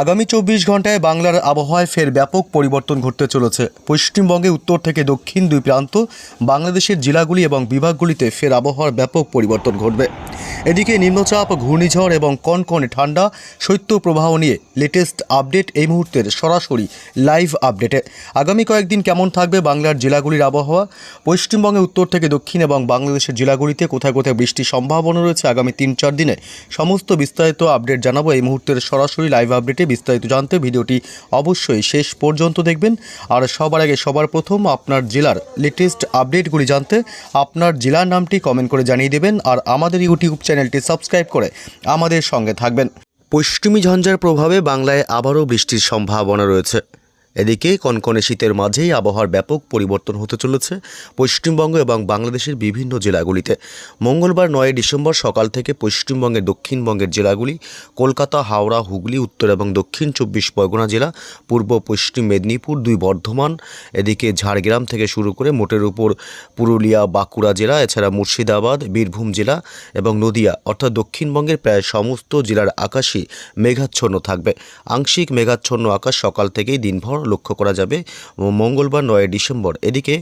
আগামী চব্বিশ ঘন্টায় বাংলার আবহাওয়ায় ফের ব্যাপক পরিবর্তন ঘটতে চলেছে। পশ্চিমবঙ্গে উত্তর থেকে দক্ষিণ দুই প্রান্ত, বাংলাদেশের জেলাগুলি এবং বিভাগগুলিতে ফের আবহাওয়ার ব্যাপক পরিবর্তন ঘটবে। এদিকে নিম্নচাপ, ঘূর্ণিঝড় এবং কনকনে ঠান্ডা শৈত্যপ্রবাহ নিয়ে লেটেস্ট আপডেট এই মুহূর্তের সরাসরি লাইভ আপডেটে আগামী কয়েকদিন কেমন থাকবে বাংলার জেলাগুলির আবহাওয়া? পশ্চিমবঙ্গে উত্তর থেকে দক্ষিণ এবং বাংলাদেশের জেলাগুলিতে কোথায় কোথায় বৃষ্টির সম্ভাবনা রয়েছে আগামী তিন চার দিনে? সমস্ত বিস্তারিত আপডেট জানাব এই মুহূর্তের সরাসরি লাইভ আপডেটে বিস্তারিত জানতে ভিডিওটি অবশ্যই শেষ পর্যন্ত দেখবেন। আর সবার আগে সবার প্রথম আপনার জেলার লেটেস্ট আপডেটগুলি জানতে আপনার জেলার নামটি কমেন্ট করে জানিয়ে দেবেন। আর আমাদের ইউটিউব চ্যানেলটি সাবস্ক্রাইব করে আমাদের সঙ্গে থাকবেন। পশ্চিমী ঝঞ্ঝার প্রভাবে বাংলায় আবারও বৃষ্টির সম্ভাবনা রয়েছে। এদিকে কনকনে শীতের মাঝেই আবহাওয়ার ব্যাপক পরিবর্তন হতে চলেছে পশ্চিমবঙ্গ এবং বাংলাদেশের বিভিন্ন জেলাগুলিতে। মঙ্গলবার নয় ডিসেম্বর সকাল থেকে পশ্চিমবঙ্গের দক্ষিণবঙ্গের জেলাগুলি, কলকাতা, হাওড়া, হুগলি, উত্তর এবং দক্ষিণ চব্বিশ পরগনা জেলা, পূর্ব, পশ্চিম মেদিনীপুর দুই বর্ধমান, এদিকে ঝাড়গ্রাম থেকে শুরু করে মোটের উপর পুরুলিয়া, বাঁকুড়া জেলা, এছাড়া মুর্শিদাবাদ, বীরভূম জেলা এবং নদিয়া, অর্থাৎ দক্ষিণবঙ্গের প্রায় সমস্ত জেলার আকাশই মেঘাচ্ছন্ন থাকবে। আংশিক মেঘাচ্ছন্ন আকাশ সকাল থেকেই দিনভর লক্ষ্য করা যাবে। মঙ্গলবার নয় ডিসেম্বর। এদিকে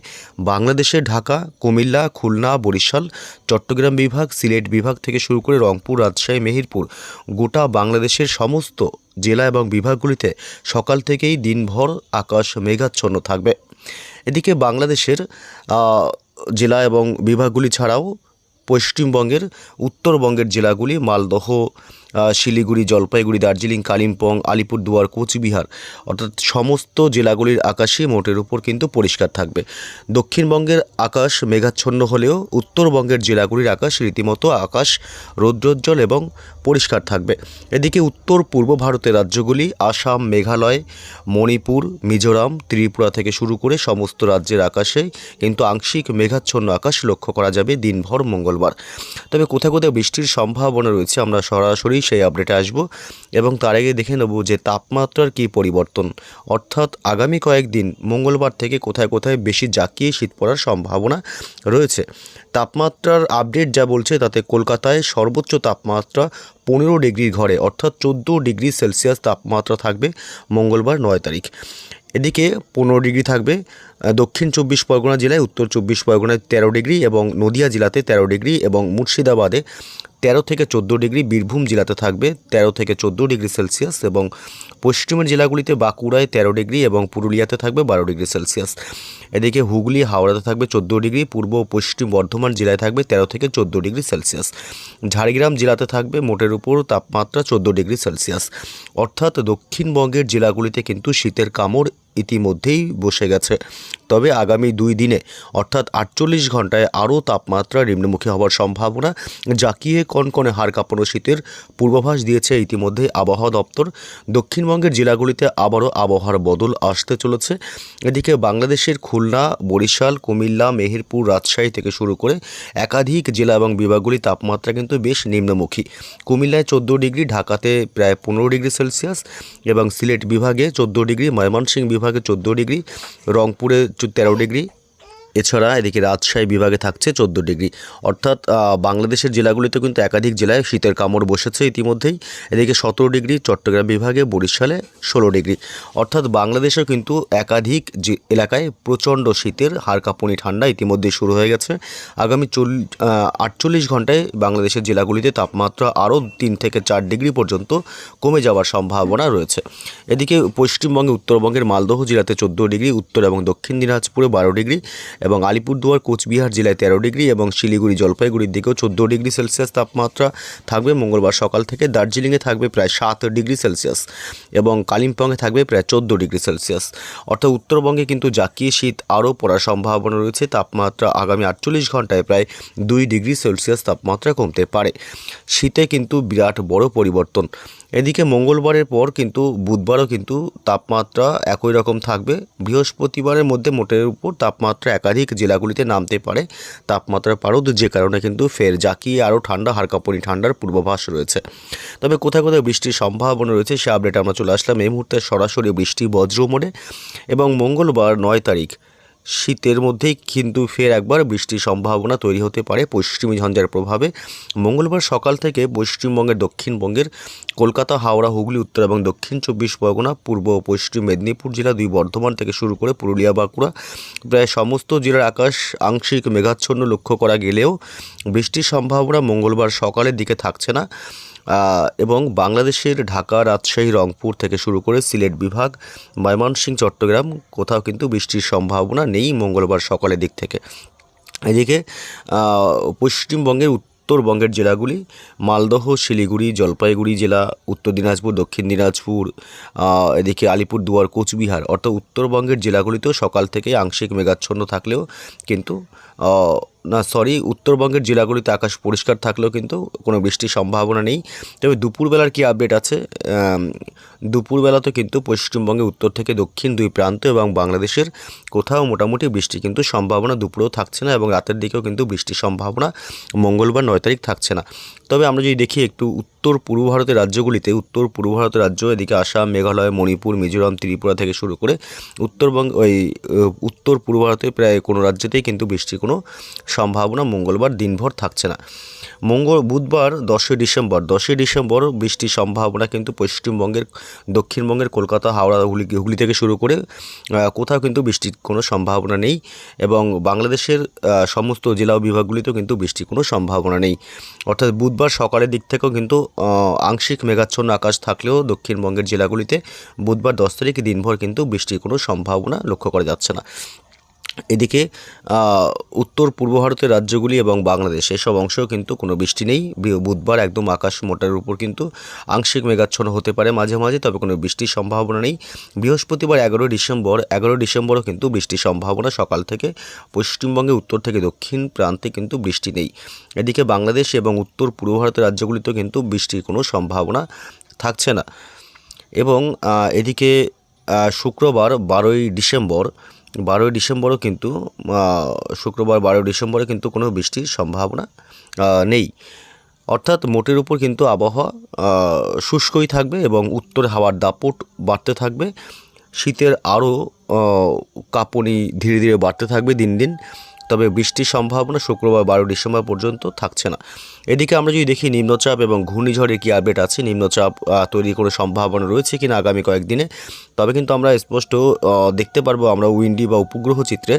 বাংলাদেশের ঢাকা, কুমিল্লা, খুলনা, বরিশাল, চট্টগ্রাম বিভাগ, সিলেট বিভাগ থেকে শুরু করে রংপুর, রাজশাহী, মেহেরপুর গোটা বাংলাদেশের সমস্ত জেলা এবং বিভাগগুলিতে সকাল থেকেই দিনভর আকাশ মেঘাচ্ছন্ন থাকবে। এদিকে বাংলাদেশের জেলা এবং বিভাগগুলি ছাড়াও পশ্চিমবঙ্গের, উত্তরবঙ্গের জেলাগুলি মালদহ শিলিগুড়ি, জলপাইগুড়ি, দার্জিলিং, কালিম্পং, আলিপুরদুয়ার, কোচবিহার, অর্থাৎ সমস্ত জেলাগুলির আকাশই মোটের উপর কিন্তু পরিষ্কার থাকবে। দক্ষিণবঙ্গের আকাশ মেঘাচ্ছন্ন হলেও উত্তরবঙ্গের জেলাগুলির আকাশ রীতিমতো আকাশ, রৌদ্রোজ্জ্বল এবং পরিষ্কার থাকবে। এদিকে উত্তর পূর্ব ভারতের রাজ্যগুলি আসাম, মেঘালয়, মণিপুর, মিজোরাম, ত্রিপুরা থেকে শুরু করে সমস্ত রাজ্যের আকাশে কিন্তু আংশিক মেঘাচ্ছন্ন আকাশ লক্ষ্য করা যাবে দিনভর মঙ্গলবার। তবে কোথায় কোথাও বৃষ্টির সম্ভাবনা রয়েছে আমরা সরাসরি সেই আপডেটে আসব। এবং তার আগে দেখে নেব যে তাপমাত্রার কী পরিবর্তন। অর্থাৎ আগামী কয়েকদিন মঙ্গলবার থেকে কোথায় কোথায় বেশি জাঁকিয়ে শীত পড়ার সম্ভাবনা রয়েছে। তাপমাত্রার আপডেট যা বলছে তাতে কলকাতায় সর্বোচ্চ তাপমাত্রা পনেরো ডিগ্রির ঘরে, অর্থাৎ চোদ্দ ডিগ্রি সেলসিয়াস তাপমাত্রা থাকবে মঙ্গলবার নয় তারিখ। এদিকে পনেরো ডিগ্রি থাকবে দক্ষিণ চব্বিশ পরগনা জেলায়, উত্তর চব্বিশ পরগনায় তেরো ডিগ্রি এবং নদিয়া জেলাতে তেরো ডিগ্রি এবং মুর্শিদাবাদে তেরো থেকে চোদ্দ ডিগ্রি, বীরভূম জেলাতে থাকবে তেরো থেকে চোদ্দ ডিগ্রি সেলসিয়াস এবং পশ্চিমের জেলাগুলিতে বাঁকুড়ায় তেরো ডিগ্রি এবং পুরুলিয়াতে থাকবে বারো ডিগ্রি সেলসিয়াস। এদিকে হুগলি, হাওড়াতে থাকবে চোদ্দ ডিগ্রি, পূর্ব ও পশ্চিম বর্ধমান জেলায় থাকবে তেরো থেকে চোদ্দ ডিগ্রি সেলসিয়াস। ঝাড়গ্রাম জেলাতে থাকবে মোটের উপর তাপমাত্রা চোদ্দ ডিগ্রি সেলসিয়াস। অর্থাৎ দক্ষিণবঙ্গের জেলাগুলিতে কিন্তু শীতের কামড় ইতিমধ্যেই বসে গেছে। তবে আগামী দুই দিনে, অর্থাৎ আটচল্লিশ ঘন্টায় আরও তাপমাত্রা নিম্নমুখী হওয়ার সম্ভাবনা জাকিয়ে কনকনে হাড় কাঁপানো শীতের পূর্বাভাস দিয়েছে ইতিমধ্যে আবহাওয়া দপ্তর। দক্ষিণবঙ্গের জেলাগুলিতে আবারও আবহাওয়ার বদল আসতে চলেছে। এদিকে বাংলাদেশের খুলনা, বরিশাল, কুমিল্লা, মেহেরপুর, রাজশাহী থেকে শুরু করে একাধিক জেলা এবং বিভাগগুলি তাপমাত্রা কিন্তু বেশ নিম্নমুখী। কুমিল্লায় চোদ্দ ডিগ্রি, ঢাকাতে প্রায় পনেরো ডিগ্রি সেলসিয়াস এবং সিলেট বিভাগে চোদ্দ ডিগ্রি, ময়মনসিংহ বিভাগে চোদ্দ ডিগ্রি, রংপুরে তেরো ডিগ্রি এছাড়া এদিকে রাজশাহী বিভাগে থাকছে চোদ্দ ডিগ্রি। অর্থাৎ বাংলাদেশের জেলাগুলিতে কিন্তু একাধিক জেলায় শীতের কামড় বসেছে ইতিমধ্যেই। এদিকে সতেরো ডিগ্রি চট্টগ্রাম বিভাগে, বরিশালে ষোলো ডিগ্রি। অর্থাৎ বাংলাদেশেও কিন্তু একাধিক যে এলাকায় প্রচণ্ড শীতের হাড় কাঁপুনি ঠান্ডা ইতিমধ্যেই শুরু হয়ে গেছে। আগামী চল আটচল্লিশ ঘন্টায় বাংলাদেশের জেলাগুলিতে তাপমাত্রা আরও তিন থেকে চার ডিগ্রি পর্যন্ত কমে যাওয়ার সম্ভাবনা রয়েছে। এদিকে পশ্চিমবঙ্গে উত্তরবঙ্গের মালদহ জেলাতে চোদ্দ ডিগ্রি, উত্তর এবং দক্ষিণ দিনাজপুরে বারো ডিগ্রি এবং আলিপুরদুয়ার, কোচবিহার জেলায় তেরো ডিগ্রি এবং শিলিগুড়ি জলপাইগুড়ির দিকেও চোদ্দ ডিগ্রি সেলসিয়াস তাপমাত্রা থাকবে। মঙ্গলবার সকাল থেকে দার্জিলিংয়ে থাকবে প্রায় সাত ডিগ্রি সেলসিয়াস এবং কালিম্পংয়ে থাকবে প্রায় চোদ্দ ডিগ্রি সেলসিয়াস। অর্থাৎ উত্তরবঙ্গে কিন্তু জাকিয়ে শীত আরও পড়ার সম্ভাবনা রয়েছে। তাপমাত্রা আগামী আটচল্লিশ ঘন্টায় প্রায় দুই ডিগ্রি সেলসিয়াস তাপমাত্রা কমতে পারে। শীতে কিন্তু বিরাট বড় পরিবর্তন। এদিকে মঙ্গলবারের পর কিন্তু বুধবারও কিন্তু তাপমাত্রা একই রকম থাকবে। বৃহস্পতিবারের মধ্যে মোটের উপর তাপমাত্রা একাধিক জেলাগুলিতে নামতে পারে। তাপমাত্রা পারদ যে কারণে কিন্তু ফের জাকিয়ে আরও ঠান্ডা হারকাপনি ঠান্ডার পূর্বাভাস রয়েছে। তবে কোথায় কোথায় বৃষ্টির সম্ভাবনা রয়েছে সে আপডেট আমরা চলে আসলাম। এই মুহূর্তে সরাসরি বৃষ্টি বজ্র মোড়ে এবং মঙ্গলবার নয় তারিখ শীতের মধ্যেই কিন্তু ফের একবার বৃষ্টির সম্ভাবনা তৈরি হতে পারে পশ্চিমী ঝঞ্ঝার প্রভাবে। মঙ্গলবার সকাল থেকে পশ্চিমবঙ্গের দক্ষিণবঙ্গের কলকাতা, হাওড়া, হুগলি, উত্তর এবং দক্ষিণ চব্বিশ পরগনা, পূর্ব ও পশ্চিম মেদিনীপুর জেলা দুই বর্ধমান থেকে শুরু করে পুরুলিয়া, বাঁকুড়া প্রায় সমস্ত জেলার আকাশ আংশিক মেঘাচ্ছন্ন লক্ষ্য করা গেলেও বৃষ্টির সম্ভাবনা মঙ্গলবার সকালের দিকে থাকছে না। এবং বাংলাদেশের ঢাকা, রাজশাহী, রংপুর থেকে শুরু করে সিলেট বিভাগ ময়মনসিংহ চট্টগ্রাম, কোথাও কিন্তু বৃষ্টির সম্ভাবনা নেই মঙ্গলবার সকালের দিক থেকে। এদিকে পশ্চিমবঙ্গের উত্তরবঙ্গের জেলাগুলি, মালদহ, শিলিগুড়ি, জলপাইগুড়ি জেলা, উত্তর দিনাজপুর, দক্ষিণ দিনাজপুর এদিকে আলিপুরদুয়ার, কোচবিহার, অর্থাৎ উত্তরবঙ্গের জেলাগুলিতেও সকাল থেকে আংশিক মেঘাচ্ছন্ন থাকলেও কিন্তু না সরি উত্তরবঙ্গের জেলাগুলিতে আকাশ পরিষ্কার থাকলেও কিন্তু কোনো বৃষ্টির সম্ভাবনা নেই। তবে দুপুরবেলার কি আপডেট আছে? দুপুরবেলাতে কিন্তু পশ্চিমবঙ্গে উত্তর থেকে দক্ষিণ দুই প্রান্ত এবং বাংলাদেশের কোথাও মোটামুটি বৃষ্টি কিন্তু সম্ভাবনা দুপুরেও থাকছে না এবং রাতের দিকেও কিন্তু বৃষ্টির সম্ভাবনা মঙ্গলবার নয় তারিখ থাকছে না। তবে আমরা যদি দেখি একটু উত্তর পূর্ব ভারতের রাজ্যগুলিতে, উত্তর পূর্ব ভারতের রাজ্য, এদিকে আসাম, মেঘালয়, মণিপুর, মিজোরাম, ত্রিপুরা থেকে শুরু করে উত্তরবঙ্গ, ওই, উত্তর পূর্ব ভারতের প্রায় কোনো রাজ্যতেই কিন্তু বৃষ্টির কোনো সম্ভাবনা মঙ্গলবার দিনভর থাকছে না। মঙ্গল, বুধবার দশই ডিসেম্বর দশই ডিসেম্বর বৃষ্টির সম্ভাবনা কিন্তু পশ্চিমবঙ্গের, দক্ষিণবঙ্গের কলকাতা, হাওড়া, হুগলি হুগলি থেকে শুরু করে কোথাও কিন্তু বৃষ্টির কোনো সম্ভাবনা নেই এবং বাংলাদেশের সমস্ত জেলা বিভাগগুলিতেও কিন্তু বৃষ্টির কোনো সম্ভাবনা নেই। অর্থাৎ বুধবার সকালের দিক থেকেও কিন্তু আংশিক মেঘাচ্ছন্ন আকাশ থাকলেও দক্ষিণবঙ্গের জেলাগুলিতে বুধবার দশ তারিখ দিনভর কিন্তু বৃষ্টির কোনো সম্ভাবনা লক্ষ্য করা যাচ্ছে না। এদিকে উত্তর পূর্ব ভারতের রাজ্যগুলি এবং বাংলাদেশ, এসব অংশেও কিন্তু কোনো বৃষ্টি নেই। বুধবার একদম আকাশ মোটার উপর কিন্তু আংশিক মেঘাচ্ছন্ন হতে পারে মাঝে মাঝে, তবে কোনো বৃষ্টির সম্ভাবনা নেই। বৃহস্পতিবার এগারোই ডিসেম্বর, এগারো ডিসেম্বরও কিন্তু বৃষ্টির সম্ভাবনা। সকাল থেকে পশ্চিমবঙ্গে উত্তর থেকে দক্ষিণ প্রান্তে কিন্তু বৃষ্টি নেই। এদিকে বাংলাদেশ এবং উত্তর পূর্ব ভারতের রাজ্যগুলিতেও কিন্তু বৃষ্টির কোনো সম্ভাবনা থাকছে না। এবং এদিকে শুক্রবার বারোই ডিসেম্বর বারোই ডিসেম্বরও কিন্তু শুক্রবার বারোই ডিসেম্বরে কিন্তু কোনো বৃষ্টির সম্ভাবনা নেই। অর্থাৎ মোটের উপর কিন্তু আবহাওয়া শুষ্কই থাকবে এবং উত্তর হাওয়ার দাপট বাড়তে থাকবে। শীতের আরও কাঁপুনি ধীরে ধীরে বাড়তে থাকবে দিন দিন। তবে বৃষ্টির সম্ভাবনা শুক্রবার বারো ডিসেম্বর পর্যন্ত থাকছে না। এদিকে আমরা যদি দেখি নিম্নচাপ এবং ঘূর্ণিঝড়ের কী আপডেট আছে, নিম্নচাপ তৈরি করে সম্ভাবনা রয়েছে কিনা আগামী কয়েকদিনে, তবে কিন্তু আমরা স্পষ্ট দেখতে পারব আমরা উইন্ডি বা উপগ্রহ চিত্রে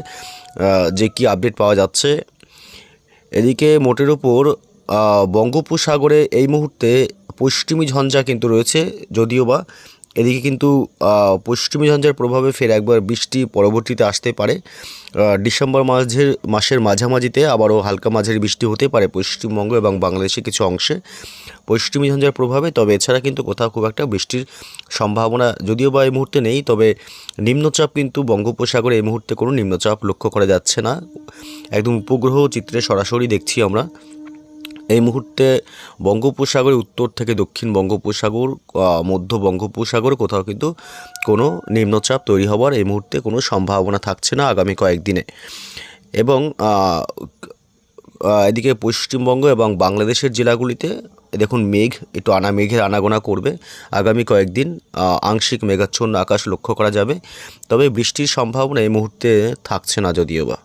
যে কি আপডেট পাওয়া যাচ্ছে। এদিকে মোটের উপর বঙ্গোপসাগরে এই মুহূর্তে পশ্চিমী ঝঞ্ঝা কিন্তু রয়েছে, যদিও বা এদিকে কিন্তু পশ্চিমী ঝঞ্ঝার প্রভাবে ফের একবার বৃষ্টি পরবর্তীতে আসতে পারে। ডিসেম্বর মাঝের, মাসের মাঝামাঝিতে আবারও হালকা মাঝের বৃষ্টি হতে পারে পশ্চিমবঙ্গ এবং বাংলাদেশের কিছু অংশে। পশ্চিমী ঝঞ্ঝার প্রভাবে তবে এছাড়া কিন্তু কোথাও খুব একটা বৃষ্টির সম্ভাবনা যদিও বা এই মুহূর্তে নেই, তবে নিম্নচাপ কিন্তু বঙ্গোপসাগরে এই মুহূর্তে কোনো নিম্নচাপ লক্ষ্য করা যাচ্ছে না। একদম উপগ্রহ চিত্রে সরাসরি দেখছি আমরা। এই মুহূর্তে বঙ্গোপসাগরে উত্তর থেকে দক্ষিণ বঙ্গোপসাগর মধ্য বঙ্গোপসাগর, কোথাও কিন্তু কোনো নিম্নচাপ তৈরি হওয়ার এই মুহূর্তে কোনো সম্ভাবনা থাকছে না আগামী কয়েকদিনে। এবং এদিকে পশ্চিমবঙ্গ এবং বাংলাদেশের জেলাগুলিতে দেখুন মেঘ, একটু আনা মেঘের আনাগোনা করবে। আগামী কয়েকদিন আংশিক মেঘাচ্ছন্ন আকাশ লক্ষ্য করা যাবে। তবে বৃষ্টির সম্ভাবনা এই মুহূর্তে থাকছে না যদিও বা।